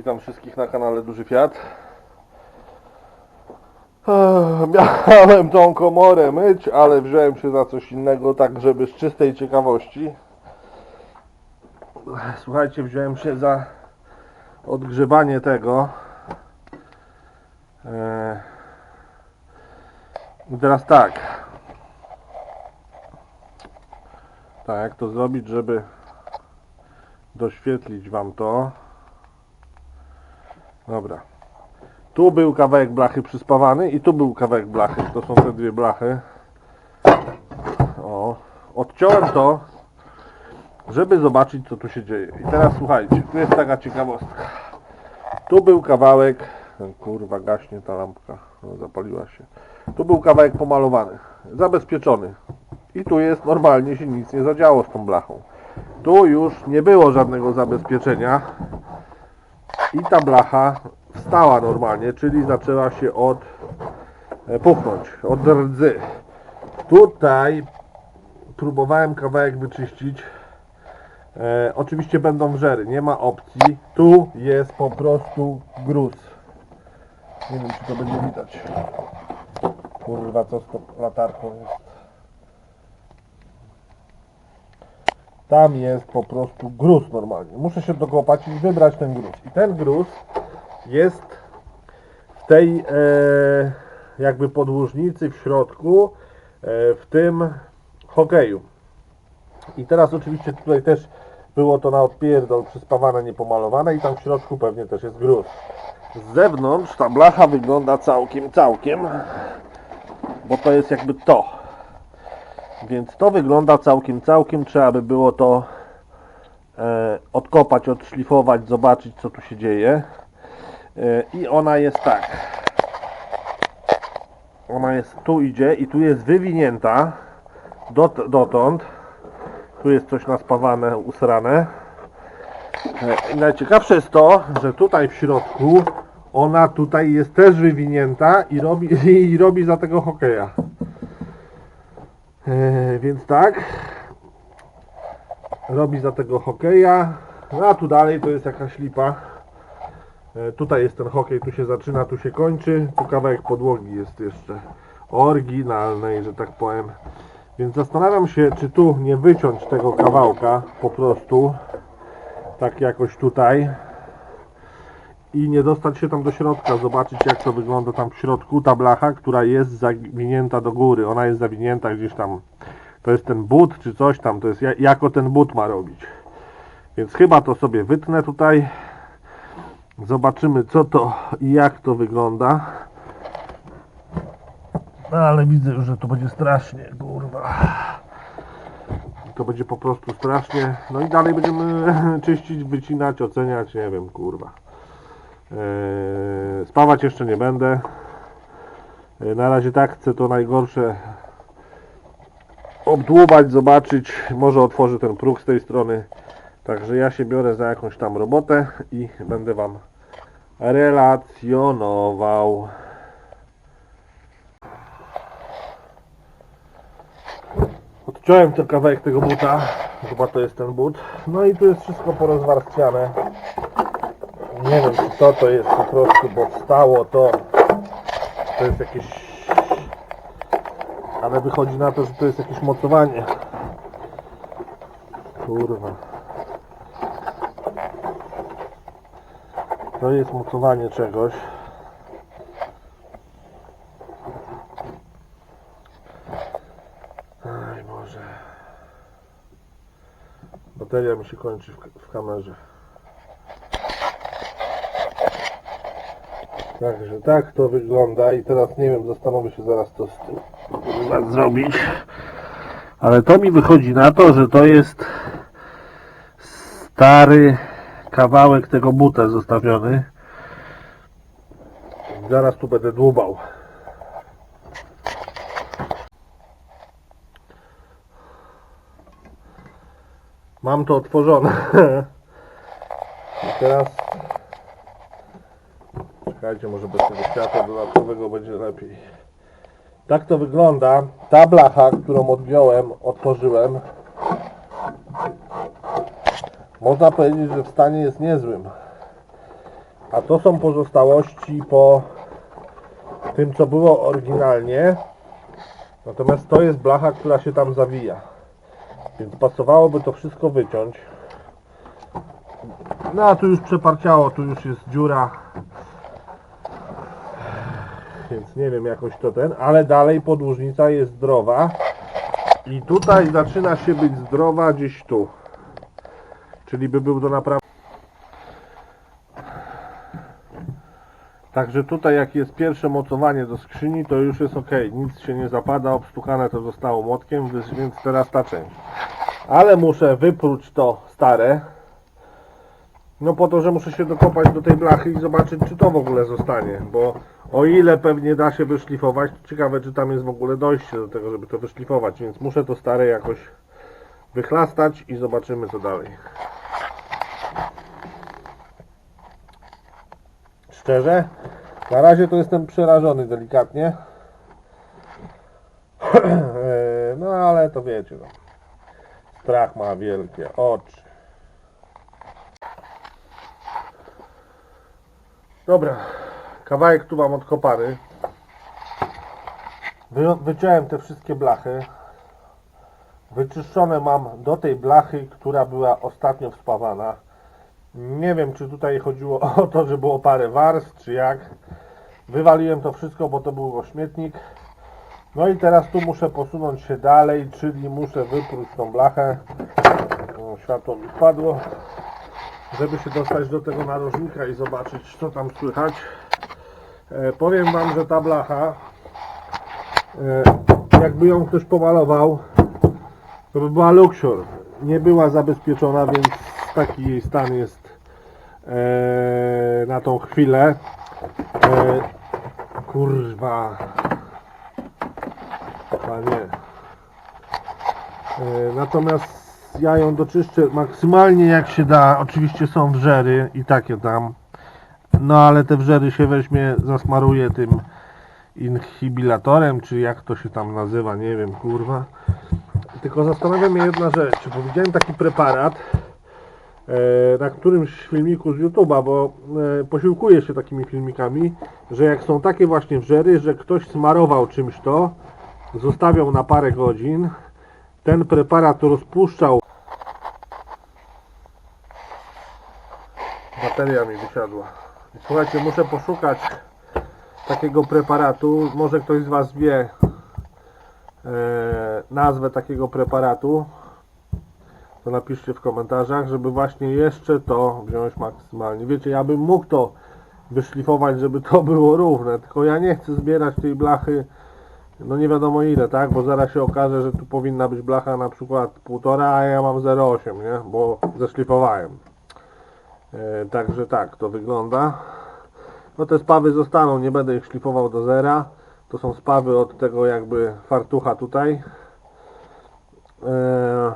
Witam wszystkich na kanale Duży Fiat. Miałem tą komorę myć, ale wziąłem się za coś innego, tak żeby z czystej ciekawości. Słuchajcie, wziąłem się za odgrzewanie tego. I teraz tak. Tak, jak to zrobić, żeby doświetlić Wam to. Dobra. Tu był kawałek blachy przyspawany i tu był kawałek blachy. To są te dwie blachy. O. Odciąłem to, żeby zobaczyć co tu się dzieje. I teraz słuchajcie, tu jest taka ciekawostka. Tu był kawałek, kurwa gaśnie ta lampka, no, zapaliła się. Tu był kawałek pomalowany, zabezpieczony. I tu jest normalnie się nic nie zadziało z tą blachą. Tu już nie było żadnego zabezpieczenia i ta blacha wstała normalnie, czyli zaczęła się od e, puchnąć, od rdzy. Tutaj próbowałem kawałek wyczyścić. E, oczywiście będą wrzery, nie ma opcji. Tu jest po prostu gruz. Nie wiem czy to będzie widać. Kurwa co z tą latarką jest. Tam jest po prostu gruz normalnie. Muszę się dokopać i wybrać ten gruz. I ten gruz jest w tej e, jakby podłużnicy w środku, e, w tym hokeju. I teraz oczywiście tutaj też było to na odpierdol przyspawane, niepomalowane i tam w środku pewnie też jest gruz. Z zewnątrz ta blacha wygląda całkiem, całkiem, bo to jest jakby to. Więc to wygląda całkiem, całkiem. Trzeba by było to e, odkopać, odszlifować, zobaczyć co tu się dzieje. E, I ona jest tak. Ona jest, tu idzie i tu jest wywinięta dot, dotąd. Tu jest coś naspawane, usrane. E, najciekawsze jest to, że tutaj w środku ona tutaj jest też wywinięta i robi, i robi za tego hokeja. E, więc tak. Robi za tego hokeja. No a tu dalej to jest jakaś lipa. E, tutaj jest ten hokej, tu się zaczyna, tu się kończy. Tu kawałek podłogi jest jeszcze oryginalnej, że tak powiem. Więc zastanawiam się, czy tu nie wyciąć tego kawałka po prostu. Tak jakoś tutaj. I nie dostać się tam do środka, zobaczyć jak to wygląda tam w środku. Ta blacha, która jest zawinięta do góry. Ona jest zawinięta gdzieś tam. To jest ten but czy coś tam. To jest ja- jako ten but ma robić. Więc chyba to sobie wytnę tutaj. Zobaczymy co to i jak to wygląda. No ale widzę już, że to będzie strasznie, kurwa. To będzie po prostu strasznie. No i dalej będziemy czyścić, wycinać, oceniać, nie wiem, kurwa. Eee, spawać jeszcze nie będę. Eee, na razie tak chcę to najgorsze obdłubać, zobaczyć. Może otworzę ten próg z tej strony. Także ja się biorę za jakąś tam robotę i będę Wam relacjonował. Odciąłem ten kawałek tego buta. Chyba to jest ten but. No i tu jest wszystko porozwarstwiane. Nie wiem to to jest po prostu, bo wstało to. To jest jakieś... Ale wychodzi na to, że to jest jakieś mocowanie. Kurwa. To jest mocowanie czegoś. Aj Boże. Bateria mi się kończy w, w kamerze. Także tak to wygląda i teraz nie wiem, zastanowię się zaraz co z tym zrobić. Ale to mi wychodzi na to, że to jest stary kawałek tego buta zostawiony. Zaraz tu będę dłubał. Mam to otworzone. I teraz Czekajcie, może bez tego światła dodatkowego będzie lepiej. Tak to wygląda. Ta blacha, którą odgiąłem, otworzyłem. Można powiedzieć, że w stanie jest niezłym. A to są pozostałości po tym, co było oryginalnie. Natomiast to jest blacha, która się tam zawija. Więc pasowałoby to wszystko wyciąć. No a tu już przeparciało, tu już jest dziura. Więc nie wiem jakoś to ten, ale dalej podłużnica jest zdrowa. I tutaj zaczyna się być zdrowa gdzieś tu. Czyli by był to naprawdę. Także tutaj jak jest pierwsze mocowanie do skrzyni, to już jest ok. Nic się nie zapada, obstukane to zostało młotkiem, więc- teraz ta część. Ale muszę wypróć to stare. No po to, że muszę się dokopać do tej blachy i zobaczyć, czy to w ogóle zostanie. Bo o ile pewnie da się wyszlifować, to ciekawe, czy tam jest w ogóle dojście do tego, żeby to wyszlifować. Więc muszę to stare jakoś wychlastać i zobaczymy, co dalej. Szczerze, na razie to jestem przerażony delikatnie. E, No ale to wiecie, no. strach ma wielkie oczy. Dobra, kawałek tu mam odkopany. Wy, wyciąłem te wszystkie blachy. Wyczyszczone mam do tej blachy, która była ostatnio wspawana. Nie wiem, czy tutaj chodziło o to, że było parę warstw, czy jak. Wywaliłem to wszystko, bo to był śmietnik. No i teraz tu muszę posunąć się dalej, czyli muszę wypróć tą blachę. O, światło mi wpadło. Żeby się dostać do tego narożnika i zobaczyć, co tam słychać. E, powiem Wam, że ta blacha, e, jakby ją ktoś pomalował, to by była Luxor. Nie była zabezpieczona, więc taki jej stan jest e, na tą chwilę. E, kurwa. Panie. E, natomiast ja ją doczyszczę maksymalnie jak się da. Oczywiście są wrzery i takie tam. No ale te wrzery się weźmie, zasmaruje tym inhibilatorem, czy jak to się tam nazywa, nie wiem, kurwa. Tylko zastanawia mnie jedna rzecz, bo widziałem taki preparat e, na którymś filmiku z YouTube'a, bo e, posiłkuję się takimi filmikami, że jak są takie właśnie wrzery, że ktoś smarował czymś to, zostawiał na parę godzin, ten preparat rozpuszczał. Bateria mi wysiadła. Słuchajcie, muszę poszukać takiego preparatu. Może ktoś z Was wie e, nazwę takiego preparatu. To napiszcie w komentarzach, żeby właśnie jeszcze to wziąć maksymalnie. Wiecie, ja bym mógł to wyszlifować, żeby to było równe, tylko ja nie chcę zbierać tej blachy no nie wiadomo ile, tak? Bo zaraz się okaże, że tu powinna być blacha na przykład 1,5, a ja mam 0,8, nie? Bo zeszlifowałem. E, także tak to wygląda. No te spawy zostaną, nie będę ich szlifował do zera. To są spawy od tego jakby fartucha tutaj. E,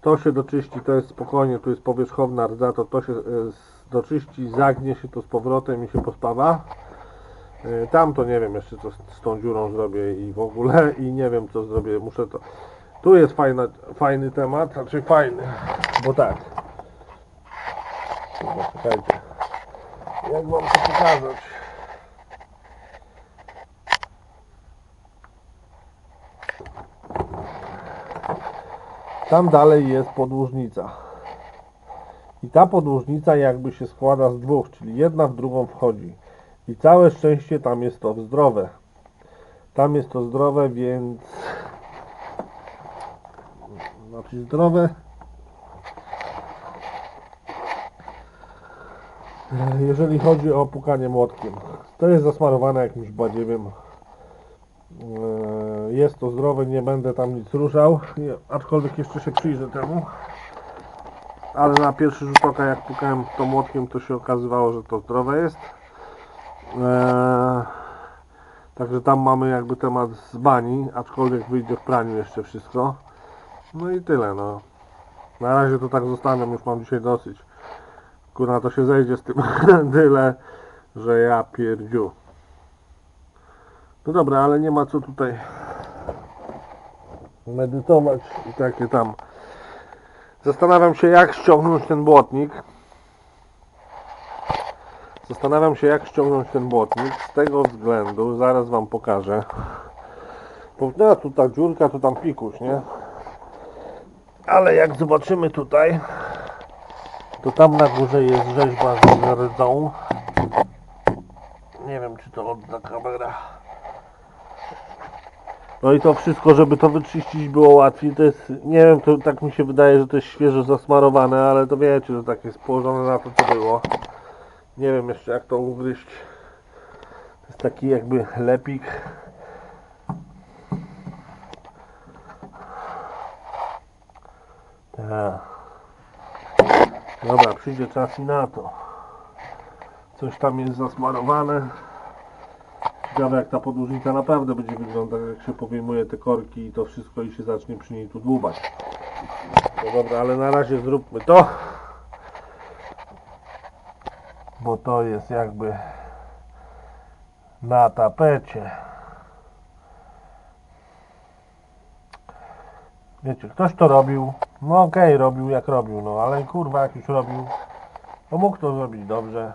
to się doczyści, to jest spokojnie, tu jest powierzchowna rdza, to to się e, doczyści, zagnie się to z powrotem i się pospawa. Tam to nie wiem jeszcze co z tą dziurą zrobię i w ogóle i nie wiem co zrobię, muszę to... Tu jest fajna, fajny temat, znaczy fajny, bo tak. Czekajcie. Jak wam to pokazać? Tam dalej jest podłużnica. I ta podłużnica jakby się składa z dwóch, czyli jedna w drugą wchodzi. I całe szczęście tam jest to zdrowe. Tam jest to zdrowe, więc... Znaczy zdrowe. Jeżeli chodzi o pukanie młotkiem. To jest zasmarowane jakimś badziewiem. E, Jest to zdrowe, nie będę tam nic ruszał. Aczkolwiek jeszcze się przyjrzę temu. Ale na pierwszy rzut oka jak pukałem to młotkiem to się okazywało, że to zdrowe jest. Eee, także tam mamy jakby temat z bani, aczkolwiek wyjdzie w praniu jeszcze wszystko. No i tyle no. Na razie to tak zostawiam, już mam dzisiaj dosyć. Kurna to się zejdzie z tym tyle, że ja pierdziu. No dobra, ale nie ma co tutaj medytować i takie tam. Zastanawiam się jak ściągnąć ten błotnik. Zastanawiam się jak ściągnąć ten błotnik. Z tego względu zaraz wam pokażę. Bo no, tu ta dziurka, to tam pikuś, nie? Ale jak zobaczymy tutaj, to tam na górze jest rzeźba z rdzą. Nie wiem, czy to odda kamera. No i to wszystko, żeby to wyczyścić było łatwiej, to jest, nie wiem, to tak mi się wydaje, że to jest świeżo zasmarowane, ale to wiecie, że tak jest położone na to, co było. Nie wiem jeszcze jak to ugryźć. To jest taki jakby lepik. Tak. Dobra, przyjdzie czas i na to. Coś tam jest zasmarowane. Ciekawe jak ta podłużnica naprawdę będzie wyglądać, jak się podejmuje te korki i to wszystko i się zacznie przy niej tu dłubać. No dobra, ale na razie zróbmy to. Bo to jest jakby na tapecie. Wiecie, ktoś to robił. No okej, robił jak robił, no ale kurwa jak już robił, to mógł to zrobić dobrze.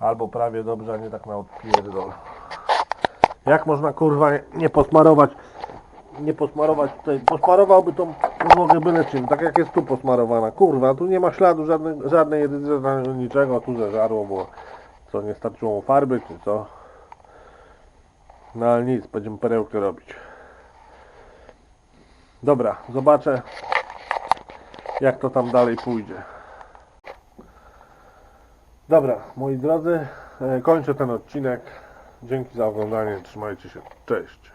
Albo prawie dobrze, a nie tak na odpierdol. Jak można kurwa nie, posmarować, nie posmarować tutaj, posmarowałby tą podłogę byle czym, tak jak jest tu posmarowana. Kurwa, tu nie ma śladu żadnej, żadnej żadnego niczego, tu zeżarło, bo co, nie starczyło mu farby, czy co? No ale nic, będziemy perełkę robić. Dobra, zobaczę jak to tam dalej pójdzie. Dobra, moi drodzy, e, kończę ten odcinek. Dzięki za oglądanie, trzymajcie się, cześć.